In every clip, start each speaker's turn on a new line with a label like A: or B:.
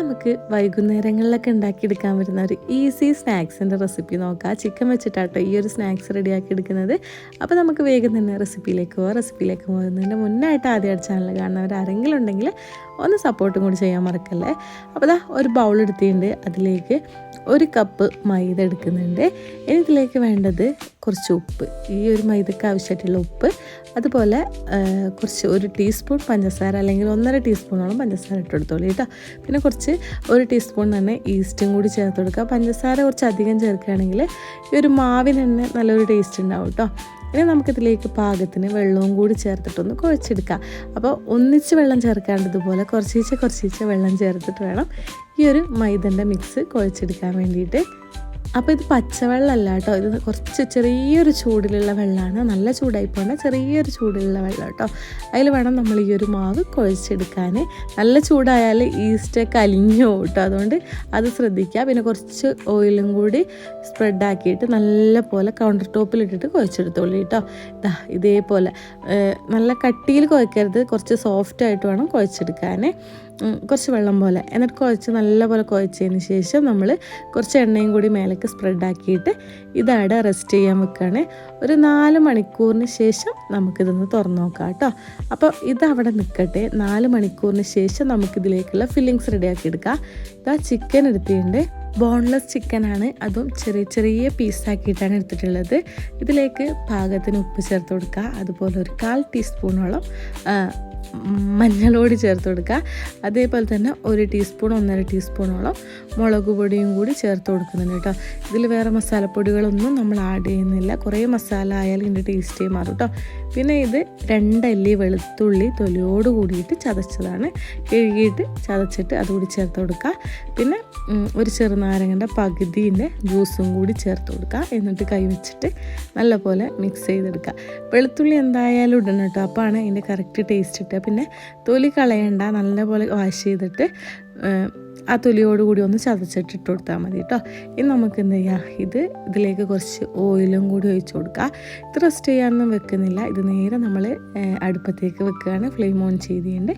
A: നമുക്ക് വൈകുന്നേരങ്ങളിലൊക്കെ ഉണ്ടാക്കിയെടുക്കാൻ പറ്റുന്ന ഒരു ഈസി സ്നാക്സിന്റെ റെസിപ്പി നോക്കാം. ചിക്കൻ വെച്ചിട്ടാട്ടോ ഈ ഒരു സ്നാക്സ് റെഡിയാക്കി എടുക്കുന്നത്. അപ്പോൾ നമുക്ക് വേഗം തന്നെ റെസിപ്പിയിലേക്ക് പോകാം റെസിപ്പിയിലേക്ക് പോകുന്നതിന്റെ മുന്നായിട്ട് ആദ്യമായിട്ട് ചാനൽ കാണുന്നവർ ആരെങ്കിലും ഉണ്ടെങ്കിൽ ഒന്ന് സപ്പോർട്ടും കൂടി ചെയ്യാൻ മറക്കല്ലേ? അപ്പോൾ ദാ ഒരു ബൗൾ എടുത്തിട്ടുണ്ട്. അതിലേക്ക് ഒരു കപ്പ് മൈദ എടുക്കുന്നുണ്ട്. ഇനി ഇതിലേക്ക് വേണ്ടത് കുറച്ച് ഉപ്പ്. ഈ ഒരു മൈദക്ക് ആവശ്യമായിട്ടുള്ള ഉപ്പ്. അതുപോലെ കുറച്ച് ഒരു ടീസ്പൂൺ പഞ്ചസാര അല്ലെങ്കിൽ ഒന്നര ടീസ്പൂണോളം പഞ്ചസാര ഇട്ട് കേട്ടോ. പിന്നെ കുറച്ച് ഒരു ടീസ്പൂൺ തന്നെ ഈസ്റ്റും കൂടി ചേർത്ത് കൊടുക്കുക. പഞ്ചസാര കുറച്ച് അധികം ചേർക്കുകയാണെങ്കിൽ ഈ ഒരു മാവിന് തന്നെ നല്ലൊരു ടേസ്റ്റ് ഉണ്ടാവും കേട്ടോ. ഇനി നമുക്കിതിലേക്ക് പാകത്തിന് വെള്ളവും കൂടി ചേർത്തിട്ടൊന്ന് കുഴച്ചെടുക്കാം. അപ്പോൾ ഒന്നിച്ച് വെള്ളം ചേർക്കാണ്ടതുപോലെ കുറച്ചീച്ച കുറച്ചീച്ച വെള്ളം ചേർത്തിട്ട് വേണം ഈ ഒരു മൈദന്റെ മിക്സ് കുഴച്ചെടുക്കാൻ വേണ്ടിയിട്ട്. അപ്പോൾ ഇത് പച്ചവെള്ളമല്ല കേട്ടോ. ഇത് കുറച്ച് ചെറിയൊരു ചൂടിലുള്ള വെള്ളമാണ്. നല്ല ചൂടായി പോകേണ്ട ചെറിയൊരു ചൂടിലുള്ള വെള്ളം കേട്ടോ. അതിൽ വേണം നമ്മൾ ഈ ഒരു മാവ് കുഴച്ചെടുക്കാൻ നല്ല ചൂടായാൽ ഈസ്റ്റ് കലിഞ്ഞു കേട്ടോ. അതുകൊണ്ട് അത് ശ്രദ്ധിക്കുക. പിന്നെ കുറച്ച് ഓയിലും കൂടി സ്പ്രെഡ് ആക്കിയിട്ട് നല്ല പോലെ കൗണ്ടർ ടോപ്പിലിട്ടിട്ട് കുഴച്ചെടുത്തോളൂ കേട്ടോ. ഇതാ ഇതേപോലെ. നല്ല കട്ടിയിൽ കുഴക്കരുത്. കുറച്ച് സോഫ്റ്റ് ആയിട്ട് വേണം കുഴച്ചെടുക്കാൻ കുറച്ച് വെള്ളം പോലെ. എന്നിട്ട് കുഴച്ച് നല്ലപോലെ കുഴച്ചതിന് ശേഷം നമ്മൾ കുറച്ച് എണ്ണയും കൂടി മേലേക്ക് സ്പ്രെഡ് ആക്കിയിട്ട് ഇതവിടെ റെസ്റ്റ് ചെയ്യാൻ വെക്കുകയാണ് ഒരു നാല് മണിക്കൂറിന് ശേഷം നമുക്കിതൊന്ന് തുറന്ന് നോക്കാം കേട്ടോ. അപ്പോൾ ഇതവിടെ നിൽക്കട്ടെ നാല് മണിക്കൂറിന് ശേഷം നമുക്കിതിലേക്കുള്ള ഫില്ലിങ്സ് റെഡിയാക്കി എടുക്കാം. ഇതാ ചിക്കൻ എടുത്തിട്ടുണ്ട്. ബോൺലെസ് ചിക്കനാണ് അതും ചെറിയ ചെറിയ പീസാക്കിയിട്ടാണ് എടുത്തിട്ടുള്ളത്. ഇതിലേക്ക് പാകത്തിന് ഉപ്പ് ചേർത്ത് കൊടുക്കുക അതുപോലെ ഒരു കാൽ ടീസ്പൂണോളം മഞ്ഞളോടി ചേർത്ത് കൊടുക്കുക. അതേപോലെ തന്നെ ഒരു ടീസ്പൂൺ ഒന്നര ടീസ്പൂണോളം മുളക് പൊടിയും കൂടി ചേർത്ത് കൊടുക്കുന്നുണ്ട് കേട്ടോ. ഇതിൽ വേറെ മസാലപ്പൊടികളൊന്നും നമ്മൾ ആഡ് ചെയ്യുന്നില്ല. കുറേ മസാല ആയാലും ഇതിന്റെ ടേസ്റ്റേ മാറും കേട്ടോ. പിന്നെ ഇത് രണ്ടല്ലി വെളുത്തുള്ളി തൊലിയോട് കൂടിയിട്ട് ചതച്ചതാണ്. കഴുകിയിട്ട് ചതച്ചിട്ട് അതുകൂടി ചേർത്ത് കൊടുക്കുക. പിന്നെ ഒരു ചെറുനാരങ്ങന്റെ പകുതിന്റെ ജ്യൂസും കൂടി ചേർത്ത് കൊടുക്കുക. എന്നിട്ട് കൈവച്ചിട്ട് നല്ലപോലെ മിക്സ് ചെയ്തെടുക്കുക. വെളുത്തുള്ളി എന്തായാലും ഇടണം കേട്ടോ. അപ്പോഴാണ് അതിന്റെ കറക്റ്റ് ടേസ്റ്റ് കിട്ടുക പിന്നെ തൊലി കളയണ്ട നല്ലപോലെ വാഷ് ചെയ്തിട്ട് ആ തൊലിയോട് കൂടി ഒന്ന് ചതച്ചിട്ട് ഇട്ട് കൊടുത്താൽ മതി കേട്ടോ ഇനി നമുക്ക് എന്ത് ചെയ്യാം? ഇത് ഇതിലേക്ക് കുറച്ച് ഓയിലും കൂടി ഒഴിച്ചു കൊടുക്കുക ഇത് റെസ്റ്റ് ചെയ്യാനൊന്നും വെക്കുന്നില്ല. ഇത് നേരെ നമ്മൾ അടുപ്പത്തേക്ക് വെക്കുകയാണ്. ഫ്ലെയിം ഓൺ ചെയ്തുകൊണ്ട്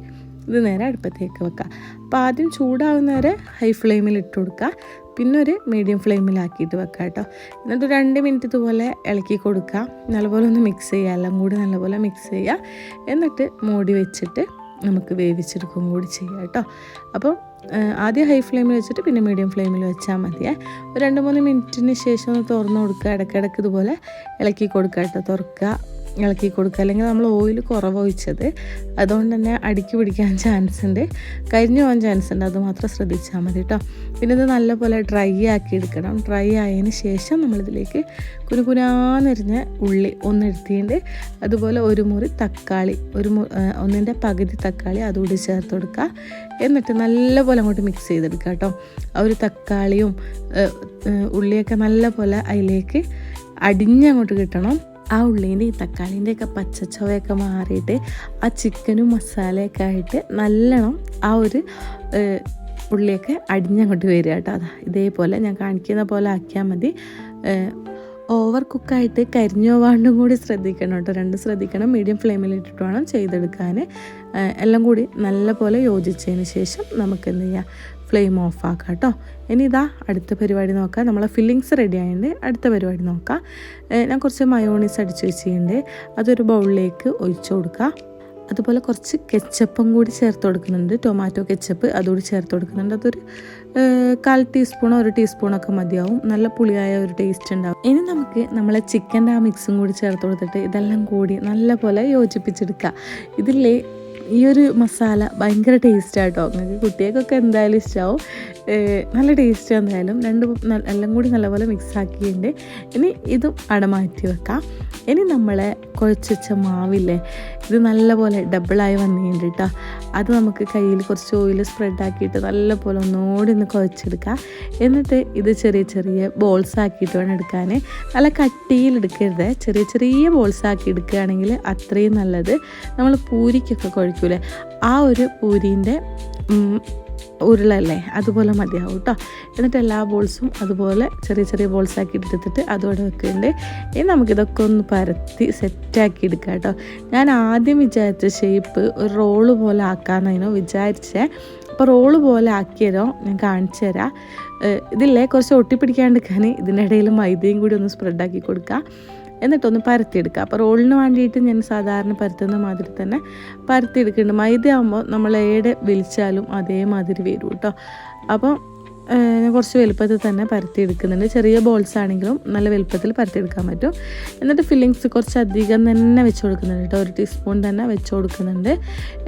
A: ഇത് നേരെ അടുപ്പത്തേക്ക് വെക്കുക. അപ്പോൾ ആദ്യം ചൂടാവുന്ന വരെ ഹൈ ഫ്ലെയിമിൽ ഇട്ട് കൊടുക്കുക. പിന്നെ ഒരു മീഡിയം ഫ്ലെയിമിലാക്കിയിട്ട് വെക്കുക കേട്ടോ. എന്നിട്ട് രണ്ട് മിനിറ്റ് ഇതുപോലെ ഇളക്കി കൊടുക്കുക. നല്ലപോലെ ഒന്ന് മിക്സ് ചെയ്യുക. എല്ലാം കൂടി നല്ലപോലെ മിക്സ് ചെയ്യുക. എന്നിട്ട് മൂടി വെച്ചിട്ട് നമുക്ക് വേവിച്ചെടുക്കും കൂടി ചെയ്യാം കേട്ടോ. അപ്പം ആദ്യം ഹൈ ഫ്ലെയിമിൽ വെച്ചിട്ട് പിന്നെ മീഡിയം ഫ്ലെയിമിൽ വെച്ചാൽ മതിയേ. ഒരു രണ്ട് മൂന്ന് മിനിറ്റിന് ശേഷം ഒന്ന് തുറന്ന് കൊടുക്കുക. ഇടയ്ക്കിടയ്ക്ക് ഇതുപോലെ ഇളക്കി കൊടുക്കുക കേട്ടോ. തുറക്കുക. ഇളക്കി കൊടുക്കുക. അല്ലെങ്കിൽ നമ്മൾ ഓയിൽ കുറവ് ഒഴിച്ചത്. അതുകൊണ്ട് തന്നെ അടുക്കി പിടിക്കാൻ ചാൻസ് ഉണ്ട്. കരിഞ്ഞു പോകാൻ ചാൻസ് ഉണ്ട്. അത് മാത്രം ശ്രദ്ധിച്ചാൽ മതി കേട്ടോ പിന്നെ ഇത് നല്ലപോലെ ഡ്രൈ ആക്കി എടുക്കണം. ഡ്രൈ ആയതിന് ശേഷം നമ്മളിതിലേക്ക് കുനുകുനാന്നിരിഞ്ഞ ഉള്ളി ഒന്ന് എടുത്തിട്ടുണ്ട്. അതുപോലെ ഒരു മുറി തക്കാളി ഒരു ഒന്നിന്റെ പകുതി തക്കാളി അതുകൂടി ചേർത്ത് കൊടുക്കുക. എന്നിട്ട് നല്ലപോലെ അങ്ങോട്ട് മിക്സ് ചെയ്തെടുക്കുക കേട്ടോ ആ ഒരു തക്കാളിയും ഉള്ളിയൊക്കെ നല്ലപോലെ അതിലേക്ക് അടിഞ്ഞങ്ങോട്ട് കിട്ടണം. ആ ഉള്ളീന്റെ ഈ തക്കാളീന്റെ ഒക്കെ പച്ചച്ചവയൊക്കെ മാറിയിട്ട് ആ ചിക്കനും മസാലയൊക്കെ ആയിട്ട് നല്ലോണം ആ ഒരു ഉള്ളിയൊക്കെ അടിഞ്ഞങ്ങോട്ട് വരിക കേട്ടോ. അതാ ഇതേപോലെ ഞാൻ കാണിക്കുന്ന പോലെ ആക്കിയാൽ മതി. ഓവർ കുക്കായിട്ട് കരിഞ്ഞു പോവാണ്ടും കൂടി ശ്രദ്ധിക്കണം കേട്ടോ. രണ്ട് ശ്രദ്ധിക്കണം മീഡിയം ഫ്ലെയിമിൽ ഇട്ടിട്ട് വേണം ചെയ്തെടുക്കാൻ. എല്ലാം കൂടി നല്ലപോലെ യോജിച്ചതിന് ശേഷം നമുക്ക് എന്ത് ചെയ്യാം? ഫ്ലെയിം ഓഫ് ആക്കാം കേട്ടോ. ഇനി ഇതാ അടുത്ത പരിപാടി നോക്കാം. നമ്മളെ ഫില്ലിങ്സ് റെഡി ആയതുകൊണ്ട് അടുത്ത പരിപാടി നോക്കാം. ഞാൻ കുറച്ച് മയോണീസ് അടിച്ച് വെച്ചിട്ടുണ്ട്. അതൊരു ബൗളിലേക്ക് ഒഴിച്ചു കൊടുക്കുക അതുപോലെ കുറച്ച് കെച്ചപ്പും കൂടി ചേർത്ത് കൊടുക്കുന്നുണ്ട്. ടൊമാറ്റോ കെച്ചപ്പ് അതുകൂടി ചേർത്ത് കൊടുക്കുന്നുണ്ട്. അതൊരു കാൽ ടീസ്പൂണോ ഒരു ടീസ്പൂണൊക്കെ മതിയാവും. നല്ല പുളിയായ ഒരു ടേസ്റ്റ് ഉണ്ടാവും. ഇനി നമുക്ക് നമ്മളെ ചിക്കന്റെ ആ മിക്സും കൂടി ചേർത്ത് കൊടുത്തിട്ട് ഇതെല്ലാം കൂടി നല്ലപോലെ യോജിപ്പിച്ചെടുക്കുക ഇതിലെ ഈ ഒരു മസാല ഭയങ്കര ടേസ്റ്റാട്ടോ നിങ്ങൾക്ക് കുട്ടികൾക്കൊക്കെ എന്തായാലും ഇഷ്ടമാവും നല്ല ടേസ്റ്റ് എന്തായാലും. രണ്ട് എല്ലാം കൂടി നല്ലപോലെ മിക്സ് ഇനി ഇതും അട മാറ്റി വെക്കാം. ഇനി നമ്മളെ കുഴച്ച് വെച്ച മാവില്ലേ ഇത് നല്ലപോലെ ഡബിളായി വന്നിട്ടുണ്ട് കേട്ടോ അത് നമുക്ക് കയ്യിൽ കുറച്ച് ഓയിൽ സ്പ്രെഡ് ആക്കിയിട്ട് നല്ലപോലെ ഒന്നുകൂടി ഒന്ന് കുഴച്ചെടുക്കാം. എന്നിട്ട് ഇത് ചെറിയ ചെറിയ ബോൾസ് ആക്കിയിട്ട് വേണം എടുക്കാൻ. നല്ല കട്ടിയിൽ എടുക്കരുത്. ചെറിയ ചെറിയ ബോൾസ് ആക്കി എടുക്കുകയാണെങ്കിൽ അത്രയും നല്ലത്. നമ്മൾ പൂരിക്കൊക്കെ കുഴക്കൂലേ ആ ഒരു പൂരീന്റെ ഉരുളല്ലേ അതുപോലെ മതിയാവും കേട്ടോ എന്നിട്ട് എല്ലാ ബോൾസും അതുപോലെ ചെറിയ ചെറിയ ബോൾസ് ആക്കി എടുത്തിട്ട് അതോടെ വെക്കുന്നുണ്ട് ഇനി നമുക്കിതൊക്കെ ഒന്ന് പരത്തി സെറ്റാക്കി എടുക്കാം കേട്ടോ ഞാൻ ആദ്യം വിചാരിച്ച ഷേപ്പ് ഒരു റോൾ പോലെ ആക്കാമെന്നായിരുന്നു വിചാരിച്ചേ. അപ്പോൾ റോൾ പോലെ ആക്കിയതോ ഞാൻ കാണിച്ചു തരാം. ഇതില്ലേ? കുറച്ച് ഒട്ടിപ്പിടിക്കാണ്ടിരിക്കാൻ ഇതിന്റെ ഇടയിൽ മൈദയും കൂടി ഒന്ന് സ്പ്രെഡാക്കി കൊടുക്കുക എന്നിട്ടൊന്ന് പരത്തിയെടുക്കുക. അപ്പോൾ റോളിന് വേണ്ടിയിട്ട് ഞാൻ സാധാരണ പരത്തുന്ന മാതിരി തന്നെ പരത്തിയെടുക്കുന്നുണ്ട്. മൈദ ആകുമ്പോൾ നമ്മൾ ഏടെ വിളിച്ചാലും അതേമാതിരി വരും കേട്ടോ. ഞാൻ കുറച്ച് വലുപ്പത്തിൽ തന്നെ പരത്തിയെടുക്കുന്നുണ്ട് ചെറിയ ബോൾസ് ആണെങ്കിലും നല്ല വലുപ്പത്തിൽ പരത്തിയെടുക്കാൻ പറ്റും. എന്നിട്ട് ഫില്ലിങ്സ് കുറച്ച് അധികം തന്നെ വെച്ച് കൊടുക്കുന്നുണ്ട് കേട്ടോ. ഒരു ടീസ്പൂൺ തന്നെ വെച്ച് കൊടുക്കുന്നുണ്ട്.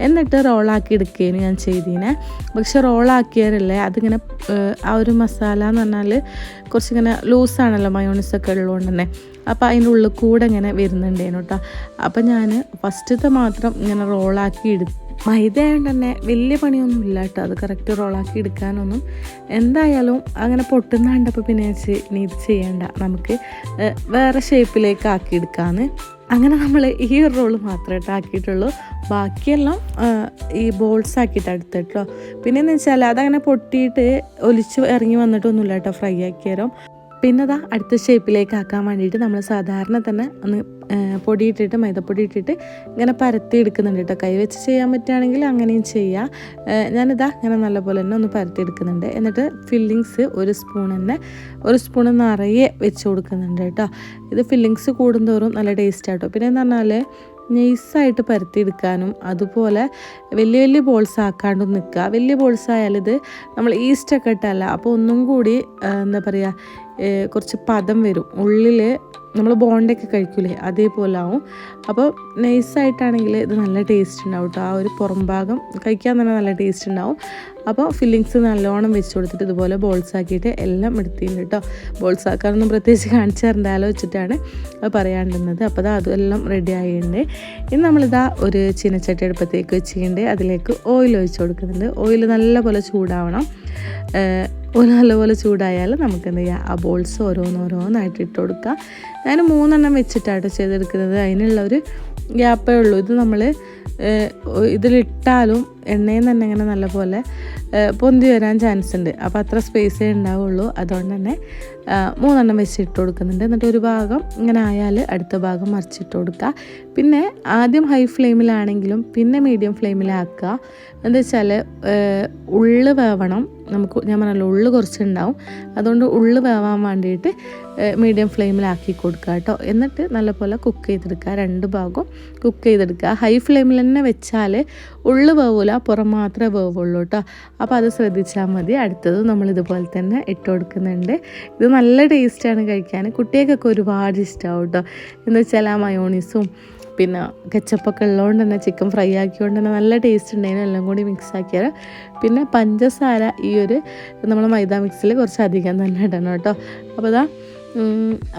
A: എന്നിട്ട് റോളാക്കി എടുക്കുകയാണ് ഞാൻ ചെയ്തീനെ. പക്ഷെ റോളാക്കിയാലല്ലേ അതിങ്ങനെ ആ ഒരു മസാല എന്ന് പറഞ്ഞാൽ കുറച്ചിങ്ങനെ ലൂസാണല്ലോ മയോണിസൊക്കെ ഉള്ളതുകൊണ്ട് തന്നെ. അപ്പോൾ അതിന്റെ ഉള്ളിൽ കൂടെ ഇങ്ങനെ വരുന്നുണ്ടേനു കേട്ടോ. അപ്പോൾ ഞാൻ ഫസ്റ്റത്തെ മാത്രം ഇങ്ങനെ റോളാക്കി എടുത്തു മൈദ ആയതുകൊണ്ട് തന്നെ വലിയ പണിയൊന്നും ഇല്ല കേട്ടോ അത് കറക്റ്റ് റോളാക്കി എടുക്കാനൊന്നും. എന്തായാലും അങ്ങനെ പൊട്ടുന്ന കണ്ടപ്പോൾ പിന്നെ വെച്ച് ഇനി ഇത് ചെയ്യണ്ട. നമുക്ക് വേറെ ഷേപ്പിലേക്ക് ആക്കി എടുക്കാമെന്ന് അങ്ങനെ നമ്മൾ ഈ ഒരു റോൾ മാത്രമേ ആക്കിയിട്ടുള്ളൂ. ബാക്കിയെല്ലാം ഈ ബോൾസ് ആക്കിയിട്ട് എടുത്തിട്ടോ പിന്നെ എന്ന് വെച്ചാൽ അതങ്ങനെ പൊട്ടിയിട്ട് ഒലിച്ച് ഇറങ്ങി വന്നിട്ടൊന്നുമില്ല കേട്ടോ ഫ്രൈ ആക്കിയാലും. പിന്നെ അതാ അടുത്ത ഷേപ്പിലേക്ക് ആക്കാൻ വേണ്ടിയിട്ട് നമ്മൾ സാധാരണ തന്നെ ഒന്ന് പൊടിയിട്ടിട്ട് മൈദപ്പൊടി ഇട്ടിട്ട് ഇങ്ങനെ പരത്തി എടുക്കുന്നുണ്ട് കേട്ടോ. കൈ വെച്ച് ചെയ്യാൻ പറ്റുകയാണെങ്കിൽ അങ്ങനെയും ചെയ്യാം. ഞാനിതാ ഇങ്ങനെ നല്ലപോലെ തന്നെ ഒന്ന് പരത്തി എടുക്കുന്നുണ്ട് എന്നിട്ട് ഫില്ലിങ്സ് ഒരു സ്പൂൺ തന്നെ ഒരു സ്പൂൺ നിറയെ വെച്ച് കൊടുക്കുന്നുണ്ട് കേട്ടോ. ഇത് ഫില്ലിങ്സ് കൂടുന്തോറും നല്ല ടേസ്റ്റ് ആട്ടോ പിന്നെ എന്ന് പറഞ്ഞാൽ നൈസായിട്ട് പരത്തിയെടുക്കാനും അതുപോലെ വലിയ വലിയ ബോൾസ് ആക്കാണ്ടും നിൽക്കുക. വലിയ ബോൾസ് ആയാൽ ഇത് നമ്മൾ ഈസ്റ്റൊക്കെ ഇട്ടല്ല. അപ്പോൾ ഒന്നും കൂടി എന്താ പറയുക കുറച്ച് പദം വരും. ഉള്ളിൽ നമ്മൾ ബോണ്ടൊക്കെ കഴിക്കൂലേ അതേപോലെ ആവും അപ്പോൾ നൈസായിട്ടാണെങ്കിൽ ഇത് നല്ല ടേസ്റ്റ് ഉണ്ടാവും കേട്ടോ ആ ഒരു പുറം ഭാഗം കഴിക്കാൻ തന്നെ നല്ല ടേസ്റ്റ് ഉണ്ടാവും. അപ്പോൾ ഫില്ലിങ്സ് നല്ലോണം വെച്ച് കൊടുത്തിട്ട് ഇതുപോലെ ബോൾസ് ആക്കിയിട്ട് എല്ലാം എടുത്തിട്ടുണ്ട് കേട്ടോ ബോൾസ് ആക്കാനൊന്നും പ്രത്യേകിച്ച് കാണിച്ചു വെച്ചിട്ടാണ് അത് പറയാണ്ടിരുന്നത്. അപ്പോൾ അത് അതെല്ലാം റെഡി ആയിട്ടുണ്ട്. ഇനി നമ്മളിതാ ഒരു ചീനച്ചട്ടി അടുപ്പത്തേക്ക് വെച്ചിട്ടുണ്ട്. അതിലേക്ക് ഓയിൽ ഒഴിച്ച് കൊടുക്കുന്നുണ്ട്. ഓയിൽ നല്ലപോലെ ചൂടാവണം. നല്ലപോലെ ചൂടായാൽ നമുക്ക് എന്ത് ചെയ്യാം? ആ ബോൾസ് ഓരോന്നോരോന്നായിട്ട് ഇട്ട് കൊടുക്കുക. ഞാൻ മൂന്നെണ്ണം വെച്ചിട്ടാട്ടോ ചെയ്തെടുക്കുന്നത്. അതിനുള്ള ഒരു ഗ്യാപ്പേ ഉള്ളൂ. ഇത് നമ്മൾ ഇതിലിട്ടാലും എണ്ണയിൽ നിന്ന് തന്നെ ഇങ്ങനെ നല്ലപോലെ പൊന്തി വരാൻ ചാൻസ് ഉണ്ട് അപ്പോൾ അത്ര സ്പേസേ ഉണ്ടാവുള്ളൂ. അതുകൊണ്ട് തന്നെ മൂന്നെണ്ണം വെച്ച് ഇട്ട് കൊടുക്കുന്നുണ്ട്. എന്നിട്ട് ഒരു ഭാഗം ഇങ്ങനെ ആയാൽ അടുത്ത ഭാഗം മറിച്ചിട്ട് കൊടുക്കുക. പിന്നെ ആദ്യം ഹൈ ഫ്ലെയിമിലാണെങ്കിലും പിന്നെ മീഡിയം ഫ്ലെയിമിലാക്കുക എന്താ വെച്ചാൽ ഉള്ളു വേവണം. നമുക്ക് ഞാൻ പറഞ്ഞല്ലോ ഉള്ള് കുറച്ചുണ്ടാവും. അതുകൊണ്ട് ഉള്ളു വേവാൻ വേണ്ടിയിട്ട് മീഡിയം ഫ്ലെയിമിലാക്കി കൊടുക്കുക കേട്ടോ. എന്നിട്ട് നല്ലപോലെ കുക്ക് ചെയ്തെടുക്കുക. രണ്ട് ഭാഗവും കുക്ക് ചെയ്തെടുക്കുക. ഹൈ ഫ്ലെയിമിൽ തന്നെ വെച്ചാൽ ഉള്ളു വേവില്ല പുറം മാത്രമേ വേവുള്ളൂ കേട്ടോ അപ്പോൾ അത് ശ്രദ്ധിച്ചാൽ മതി. അടുത്തത് നമ്മൾ ഇതുപോലെ തന്നെ ഇട്ട് കൊടുക്കുന്നുണ്ട്. ഇത് നല്ല ടേസ്റ്റാണ് കഴിക്കാൻ. കുട്ടികൾക്കൊക്കെ ഒരുപാട് ഇഷ്ടമാവും കേട്ടോ എന്ന് വെച്ചാൽ ആ മയോണീസും പിന്നെ കെച്ചപ്പൊക്കെ ഉള്ളതുകൊണ്ട് തന്നെ ചിക്കൻ ഫ്രൈ ആക്കിയതുകൊണ്ട് തന്നെ നല്ല ടേസ്റ്റ് ഉണ്ടായിരുന്നു. എല്ലാം കൂടി മിക്സ് ആക്കിയാൽ. പിന്നെ പഞ്ചസാര ഈ ഒരു നമ്മൾ മൈദ മിക്സിൽ കുറച്ച് അധികം തന്നെ ഇടണം കേട്ടോ അപ്പോൾ അതാ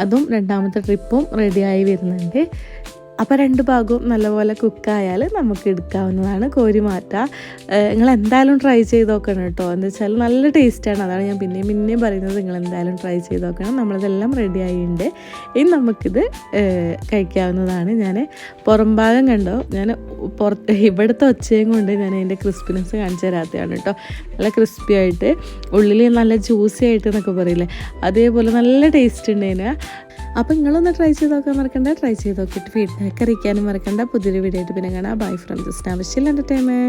A: അതും രണ്ടാമത്തെ ട്രിപ്പും റെഡിയായി വരുന്നുണ്ട്. അപ്പോൾ രണ്ട് ഭാഗവും നല്ലപോലെ കുക്കായാൽ നമുക്ക് എടുക്കാവുന്നതാണ് കോരി മാറ്റാം നിങ്ങൾ എന്തായാലും ട്രൈ ചെയ്ത് നോക്കണം കേട്ടോ. എന്ന് വെച്ചാൽ നല്ല ടേസ്റ്റാണ് അതാണ് ഞാൻ പിന്നെയും പിന്നെയും പറയുന്നത്. നിങ്ങൾ എന്തായാലും ട്രൈ ചെയ്ത് നോക്കണം. നമ്മളതെല്ലാം റെഡി ആയിട്ടുണ്ട്. ഇനി നമുക്കിത് കഴിക്കാവുന്നതാണ്. ഞാൻ പുറം ഭാഗം കണ്ടോ? ഞാൻ പുറത്ത് ഇവിടുത്തെ ഒച്ചയും കൊണ്ട് ഞാൻ അതിന്റെ ക്രിസ്പിനെസ് കാണിച്ചു തരാത്തതാണ് കേട്ടോ. നല്ല ക്രിസ്പി ആയിട്ട് ഉള്ളിൽ നല്ല ജ്യൂസി ആയിട്ട് എന്നൊക്കെ പറയില്ലേ? അതേപോലെ നല്ല ടേസ്റ്റ് ഉണ്ട് അപ്പോൾ നിങ്ങളൊന്ന് ട്രൈ ചെയ്ത് നോക്കാൻ മറക്കണ്ട ട്രൈ ചെയ്ത് നോക്കിയിട്ട് ഫീഡ്ബാക്ക് അറിയിക്കാനും മറക്കണ്ട. പുതിയൊരു വീഡിയോ ആയിട്ട് പിന്നെ കാണാം. ബൈ ഫ്രം ജസ്റ്റ് ആവശ്യമില്ല എന്റർടൈൻമെന്റ്